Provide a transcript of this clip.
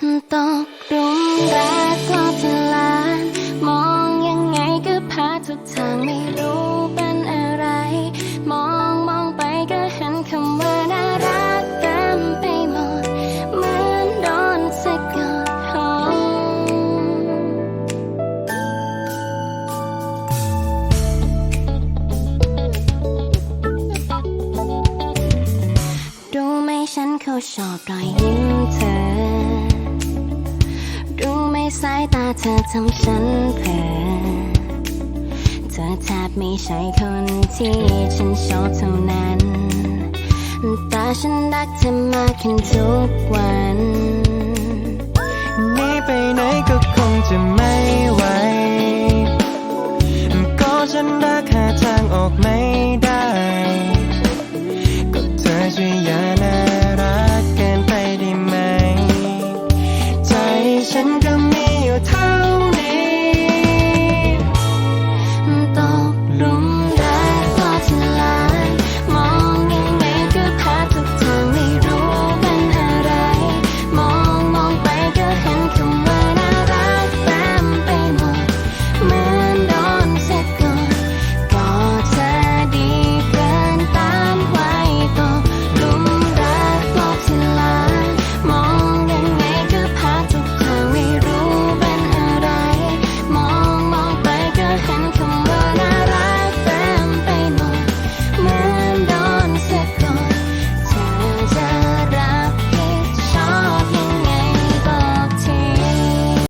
ตกหลุมรักรอบที่ลาน มองยังไงก็พาทุกทางไม่รู้เป็นอะไร มองมองไปก็เห็นคำว่าน่ารักเต็มไปหมดเหมือนโดนสะกดหอมรู้ไหมฉันเขาชอบรอยยิ้มเธอายตาเธอทำฉันเผลอเธอแทบไม่ใช่คนที่ฉันชอบเท่านั้น แต่ฉันรักเธอมากขึ้นทุกวัน